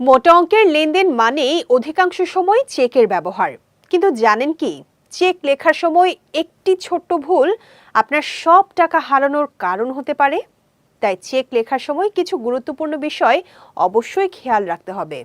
মোটা অঙ্কের লেনদেন মানেই অধিকাংশ সময় চেকের ব্যবহার। কিন্তু জানেন কি? চেক লেখার সময় একটি ছোট্ট ভুল আপনার সব টাকা হারানোর কারণ হতে পারে। তাই চেক লেখার সময় কিছু গুরুত্বপূর্ণ বিষয় অবশ্যই খেয়াল রাখতে হবে।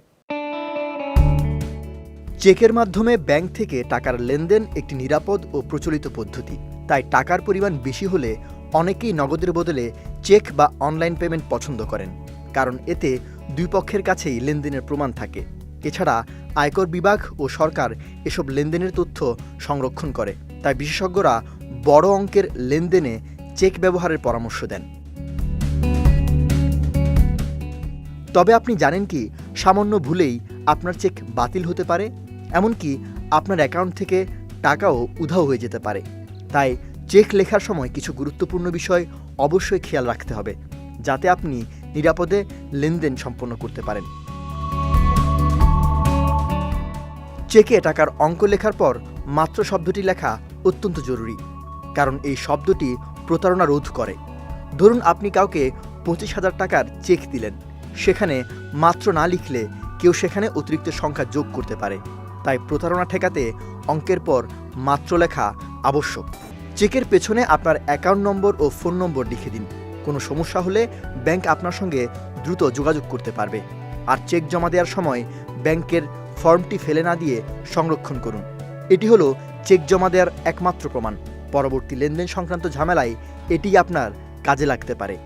চেকের মাধ্যমে ব্যাংক থেকে টাকার লেনদেন একটি নিরাপদ ও প্রচলিত পদ্ধতি। তাই টাকার পরিমাণ বেশি হলে অনেকেই নগদের বদলে চেক বা অনলাইন পেমেন্ট পছন্দ করেন। কারণ এতে দুই পক্ষের কাছেই লেনদেনের প্রমাণ থাকে। এছাড়া আয়কর বিভাগ ও সরকার এসব লেনদেনের তথ্য সংরক্ষণ করে। তাই বিশেষজ্ঞরা বড় অঙ্কের লেনদেনে চেক ব্যবহারের পরামর্শ দেন। তবে আপনি জানেন কি, সামান্য ভুলেই আপনার চেক বাতিল হতে পারে, এমনকি আপনার অ্যাকাউন্ট থেকে টাকাও উধাও হয়ে যেতে পারে। তাই চেক লেখার সময় কিছু গুরুত্বপূর্ণ বিষয় অবশ্যই খেয়াল রাখতে হবে, যাতে আপনি নিরাপদে লেনদেন সম্পন্ন করতে পারেন। চেকে টাকার অঙ্ক লেখার পর মাত্র শব্দটি লেখা অত্যন্ত জরুরি, কারণ এই শব্দটি প্রতারণা রোধ করে। ধরুন আপনি কাউকে পঁচিশ হাজার টাকার চেক দিলেন, সেখানে মাত্র না লিখলে কেউ সেখানে অতিরিক্ত সংখ্যা যোগ করতে পারে। তাই প্রতারণা ঠেকাতে অঙ্কের পর মাত্র লেখা আবশ্যক। চেকের পেছনে আপনার অ্যাকাউন্ট নম্বর ও ফোন নম্বর লিখে দিন। কোনো সমস্যা হলে ব্যাংক আপনার সঙ্গে দ্রুত যোগাযোগ করতে পারবে। আর চেক জমা দেওয়ার সময় ব্যাংকের ফর্মটি ফেলে না দিয়ে সংরক্ষণ করুন। এটি হলো চেক জমা দেওয়ার একমাত্র প্রমাণ। পরবর্তী লেনদেন সংক্রান্ত ঝামেলায় এটি আপনার কাজে লাগতে পারে।